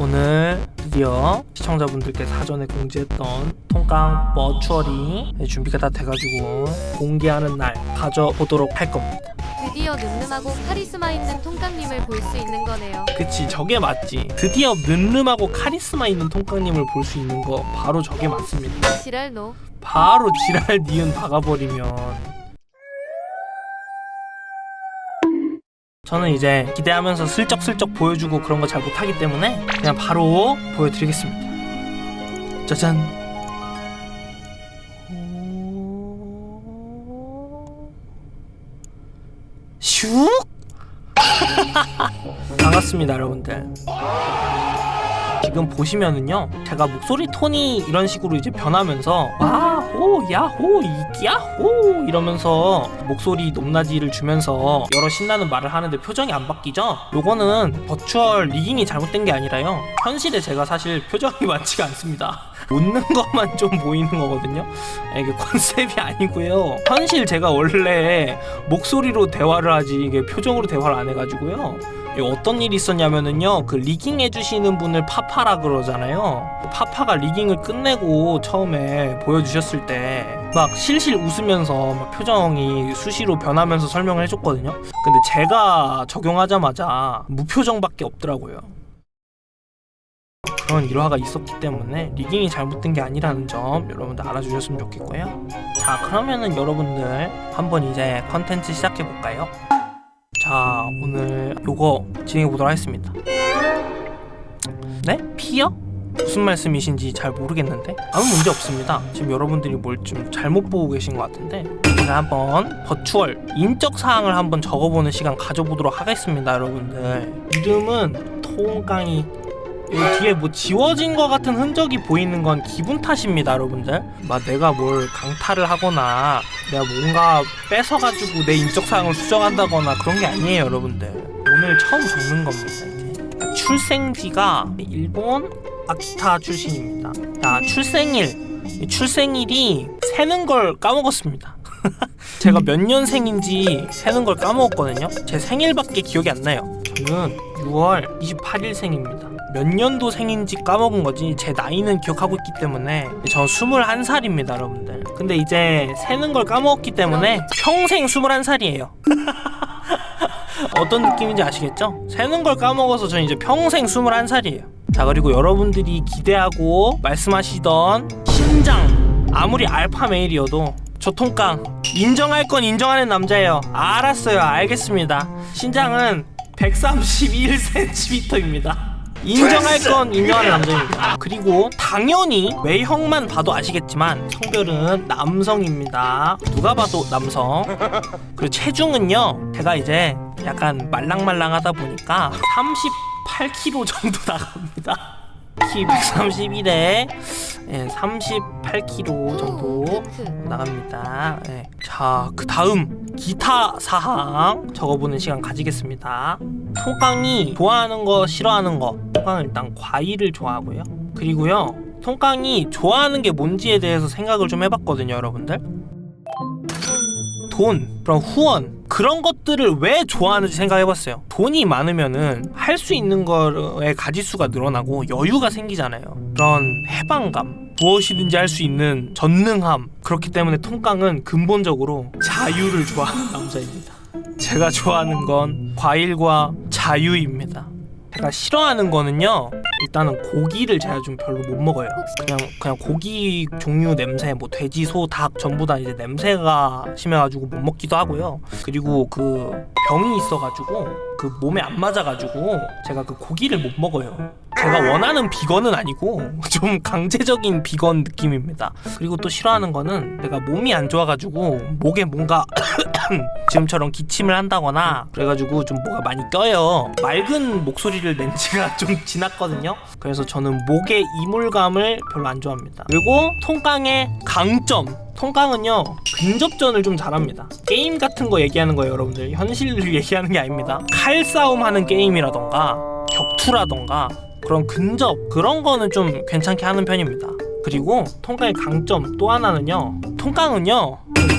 오늘 드디어 시청자분들께 사전에 공지했던 통깡 버추얼이 준비가 다 돼가지고 공개하는 날 가져보도록 할 겁니다. 드디어 늠름하고 카리스마 있는 통깡님을 볼 수 있는 거네요. 그치 저게 맞지. 드디어 늠름하고 카리스마 있는 통깡님을 볼 수 있는 거 바로 저게 맞습니다. 지랄노. 바로 지랄 니은 박아버리면 저는 이제 기대하면서 슬쩍슬쩍 보여주고 그런 거 잘 못하기 때문에 그냥 바로 보여드리겠습니다. 짜잔. 슉! 반갑습니다 여러분들. 지금 보시면은요 제가 목소리 톤이 이런 식으로 이제 변하면서 와호 야호 이 야호 이러면서 목소리 높낮이를 주면서 여러 신나는 말을 하는데 표정이 안 바뀌죠? 요거는 버추얼 리깅이 잘못된 게 아니라요. 현실에 제가 사실 표정이 많지가 않습니다. 웃는 것만 좀 보이는 거거든요. 이게 컨셉이 아니고요. 현실 제가 원래 목소리로 대화를 하지 이게 표정으로 대화를 안 해가지고요. 이 어떤 일이 있었냐면은요 그 리깅 해주시는 분을 파파라 그러잖아요. 파파가 리깅을 끝내고 처음에 보여주셨을 때 막 실실 웃으면서 막 표정이 수시로 변하면서 설명을 해줬거든요 근데 제가 적용하자마자 무표정밖에 없더라고요 그런 일화가 있었기 때문에 리깅이 잘못된 게 아니라는 점 여러분들 알아주셨으면 좋겠고요 자 그러면은 여러분들 한번 이제 컨텐츠 시작해 볼까요? 자 오늘 요거 진행해 보도록 하겠습니다 네? 피어? 무슨 말씀이신지 잘 모르겠는데 아무 문제 없습니다 지금 여러분들이 뭘 좀 잘못 보고 계신 것 같은데 제가 한번 버추얼 인적 사항을 한번 적어보는 시간 가져보도록 하겠습니다 여러분들 이름은 여기 뒤에 뭐 지워진 것 같은 흔적이 보이는 건 기분 탓입니다, 여러분들. 막 내가 뭘 강탈을 하거나 내가 뭔가 뺏어가지고 내 인적 사항을 수정한다거나 그런 게 아니에요, 여러분들. 오늘 처음 적는 겁니다. 출생지가 일본 아키타 출신입니다. 자, 출생일. 이 출생일이 세는 걸 까먹었습니다. 제가 몇 년생인지 세는 걸 까먹었거든요. 제 생일밖에 기억이 안 나요. 저는 6월 28일생입니다. 몇 년도 생인지 까먹은 거지 제 나이는 기억하고 있기 때문에 저 21살입니다 여러분들 근데 이제 세는 걸 까먹었기 때문에 평생 21살이에요 어떤 느낌인지 아시겠죠? 세는 걸 까먹어서 저는 이제 평생 21살이에요 자 그리고 여러분들이 기대하고 말씀하시던 신장 아무리 알파 메일이어도 저 통깡 인정할 건 인정하는 남자예요 알았어요 알겠습니다 신장은 131cm입니다 인정할 건 인정하는 남자입니다. 그리고 당연히 외형만 봐도 아시겠지만 성별은 남성입니다. 누가 봐도 남성. 그리고 체중은요. 제가 이제 약간 말랑말랑하다 보니까 38kg 정도 나갑니다. 키 131에 예, 38kg 정도 나갑니다. 예. 자, 그 다음 기타 사항 적어보는 시간 가지겠습니다. 통깡이 좋아하는 거, 싫어하는 거. 통깡은 일단 과일을 좋아하고요. 그리고요, 통깡이 좋아하는 게 뭔지에 대해서 생각을 좀 해봤거든요, 여러분들. 돈, 그럼 후원 그런 것들을 왜 좋아하는지 생각해봤어요. 돈이 많으면은 할 수 있는 거의 가지수가 늘어나고 여유가 생기잖아요. 그런 해방감, 무엇이든지 할 수 있는 전능함. 그렇기 때문에 통깡은 근본적으로 자유를 좋아하는 남자입니다. 제가 좋아하는 건 과일과 자유입니다. 제가 싫어하는 거는요. 일단은 고기를 제가 좀 별로 못 먹어요. 그냥 그냥 고기 종류 냄새, 뭐 돼지, 소, 닭 전부 다 이제 냄새가 심해가지고 못 먹기도 하고요. 그리고 그 병이 있어가지고 그 몸에 안 맞아가지고 제가 그 고기를 못 먹어요. 제가 원하는 비건은 아니고 좀 강제적인 비건 느낌입니다. 그리고 또 싫어하는 거는 내가 몸이 안 좋아가지고 목에 뭔가 지금처럼 기침을 한다거나 그래가지고 좀 뭐가 많이 껴요. 맑은 목소리를 낸 지가 좀 지났 거든요. 그래서 저는 목의 이물감을 별로 안 좋아합니다. 그리고 통깡의 강점. 통깡은요 근접전을 좀 잘합니다. 게임 같은 거 얘기하는 거예요, 여러분들. 현실을 얘기하는 게 아닙니다. 칼싸움 하는 게임이라던가 격투라던가 그런 근접 그런 거는 좀 괜찮게 하는 편입니다. 그리고 통깡의 강점 또 하나는요. 통깡은요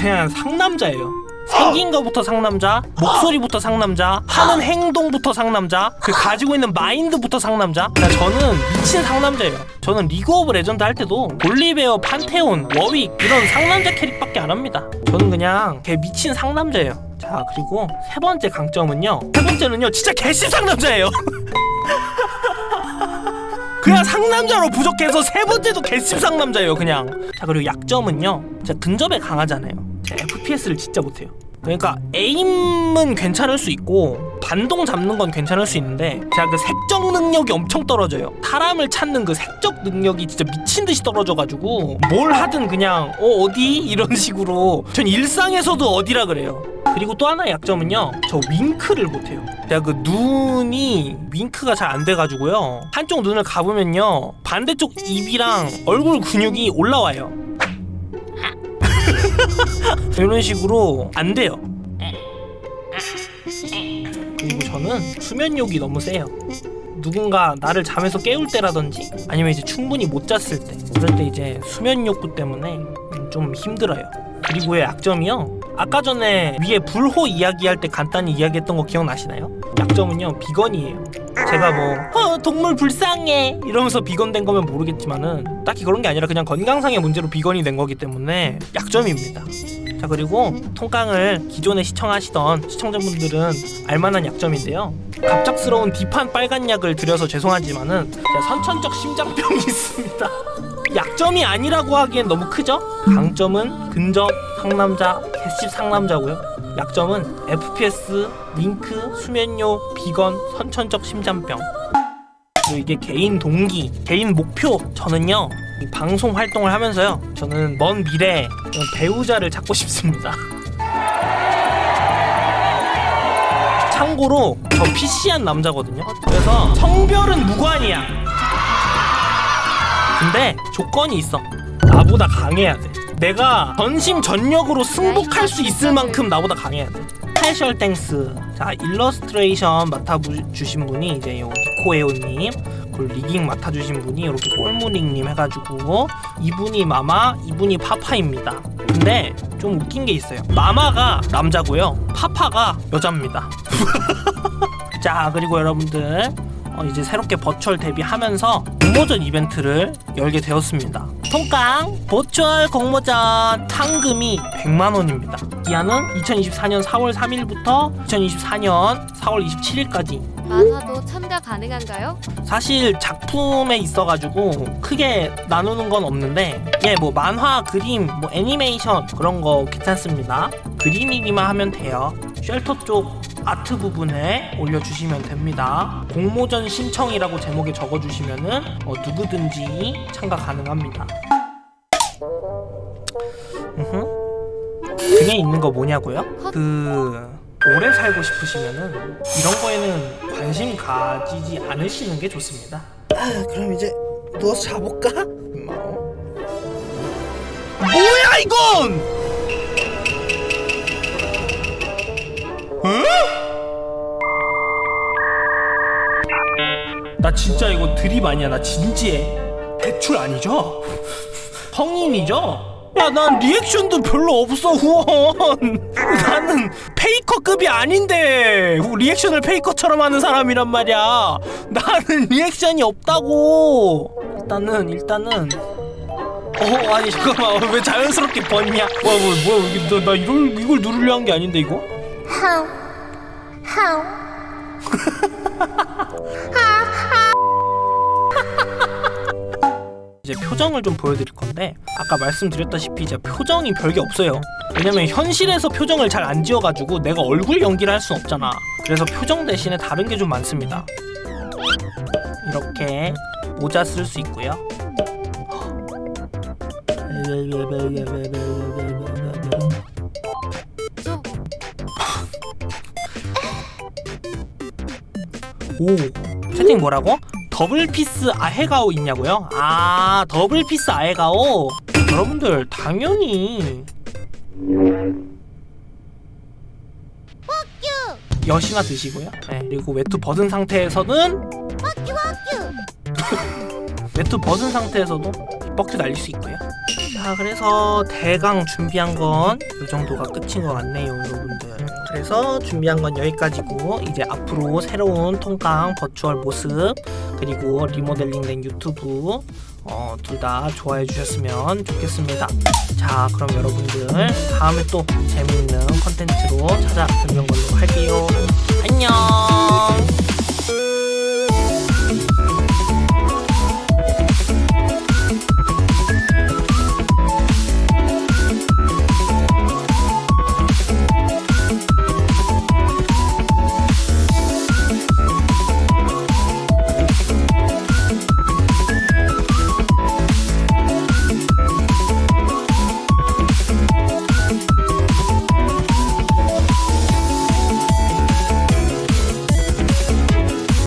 그냥 상남자예요. 생긴 거부터 상남자, 목소리부터 상남자, 하는 행동부터 상남자, 그 가지고 있는 마인드부터 상남자. 저는 미친 상남자예요. 저는 리그 오브 레전드 할 때도 볼리베어, 판테온, 워윅 이런 상남자 캐릭밖에 안 합니다. 저는 그냥 개 미친 상남자예요. 자 그리고 세 번째 강점은요. 세 번째는요, 진짜 개씨 상남자예요. 그냥 상남자로 부족해서 세 번째도 개씹 상남자예요 그냥 자 그리고 약점은요 제가 근접에 강하잖아요 FPS를 진짜 못해요. 그러니까 에임은 괜찮을 수 있고 반동 잡는 건 괜찮을 수 있는데 제가 그 색적 능력이 엄청 떨어져요. 사람을 찾는 그 색적 능력이 진짜 미친 듯이 떨어져가지고 뭘 하든 그냥 어 어디? 이런 식으로 전 일상에서도 어디라 그래요. 그리고 또 하나의 약점은요. 저 윙크를 못해요. 제가 그 눈이 윙크가 잘 안 돼가지고요. 한쪽 눈을 감으면요. 반대쪽 입이랑 얼굴 근육이 올라와요 이런 식으로 안 돼요. 그리고 저는 수면욕이 너무 세요. 누군가 나를 잠에서 깨울 때라든지 아니면 이제 충분히 못 잤을 때 그럴 때 이제 수면 욕구 때문에 음, 좀 힘들어요. 그리고의 약점이요. 아까 전에 위에 불호 이야기할 때 간단히 이야기했던 거 기억나시나요? 약점은요 비건이에요 제가 뭐 어, 동물 불쌍해. 이러면서 비건 된 거면 모르겠지만은 딱히 그런 게 아니라 그냥 건강상의 문제로 비건이 된 거기 때문에 약점입니다. 자 그리고 통깡을 기존에 시청하시던 시청자분들은 알만한 약점인데요. 갑작스러운 딥한 빨간 약을 드려서 죄송하지만은 제가 선천적 심장병이 있습니다. 약점이 아니라고 하기엔 너무 크죠? 강점은 근접 상남자, 개씹 상남자고요 약점은 FPS, 링크, 수면요, 비건, 선천적 심장병. 그리고 이게 개인 동기, 개인 목표. 저는요 이 방송 활동을 하면서요 저는 먼 미래에 배우자를 찾고 싶습니다. 참고로 저 PC한 남자거든요. 그래서 성별은 무관이야. 근데 조건이 있어. 나보다 강해야 돼 내가 전심 전력으로 승복할 수 있을 만큼 나보다 강해야 돼. 스페셜 땡스 자 일러스트레이션 맡아주신 분이 이제 요 니코에오님 그리고 리깅 맡아주신 분이 이렇게 꼴무링님 해가지고 이분이 마마 이분이 파파입니다. 근데 좀 웃긴 게 있어요. 마마가 남자고요. 파파가 여자입니다. 자 그리고 여러분들 어, 이제 새롭게 버추얼 데뷔하면서 공모전 이벤트를 열게 되었습니다. 통깡 버추얼 공모전 상금이 100만 원입니다. 기한은 2024년 4월 3일부터 2024년 4월 27일까지. 만화도 참가 가능한가요? 사실 작품에 있어가지고 크게 나누는 건 없는데 예 뭐 만화 그림 뭐 애니메이션 그런 거 괜찮습니다 그림이기만 하면 돼요 쉘터 쪽 아트 부분에 올려주시면 됩니다 공모전 신청이라고 제목에 적어주시면은 어, 누구든지 참가 가능합니다. 그게 있는 거 뭐냐고요? 그 오래 살고 싶으시면은 이런 거에는 관심 가지지 않으시는 게 좋습니다. 아, 그럼 이제 누워서 자볼까? 뭐야 이건? 진짜 이거 드립 아니야. 나 진지해. 대출 아니죠? 성인이죠? 야, 난 리액션도 별로 없어, 후원. 나는 페이커급이 아닌데, 리액션을 페이커처럼 하는 사람이란 말이야. 나는 리액션이 없다고. 일단은, 일단은. 어, 아니, 잠깐만. 왜 자연스럽게 벗냐? 와, 뭐, 뭐야, 이게, 나, 나 이걸, 이걸 누르려 한 게 아닌데, 이거? How? How? 이제 표정을 좀 보여드릴 건데 아까 말씀드렸다시피 이제 표정이 별게 없어요. 왜냐면 현실에서 표정을 잘 안 지어가지고 내가 얼굴 연기를 할수 없잖아. 그래서 표정 대신에 다른 게 좀 많습니다. 이렇게 모자 쓸 수 있고요. 좀오 채팅 뭐라고? 더블 피스 아헤가오 있냐고요? 아 더블 피스 아헤가오? 여러분들 당연히. 여시나 드시고요. 네, 그리고 외투 벗은 상태에서는 외투 벗은 상태에서도 뻑큐 날릴 수 있고요. 자 그래서 대강 준비한 건 이 정도가 끝인 것 같네요 여러분 그래서 준비한 건 여기까지고 이제 앞으로 새로운 통깡 버추얼 모습 그리고 리모델링된 유튜브 어, 둘 다 좋아해 주셨으면 좋겠습니다. 자, 그럼 여러분들 다음에 또 재미있는 컨텐츠로 찾아뵙는 걸로 할게요. 안녕!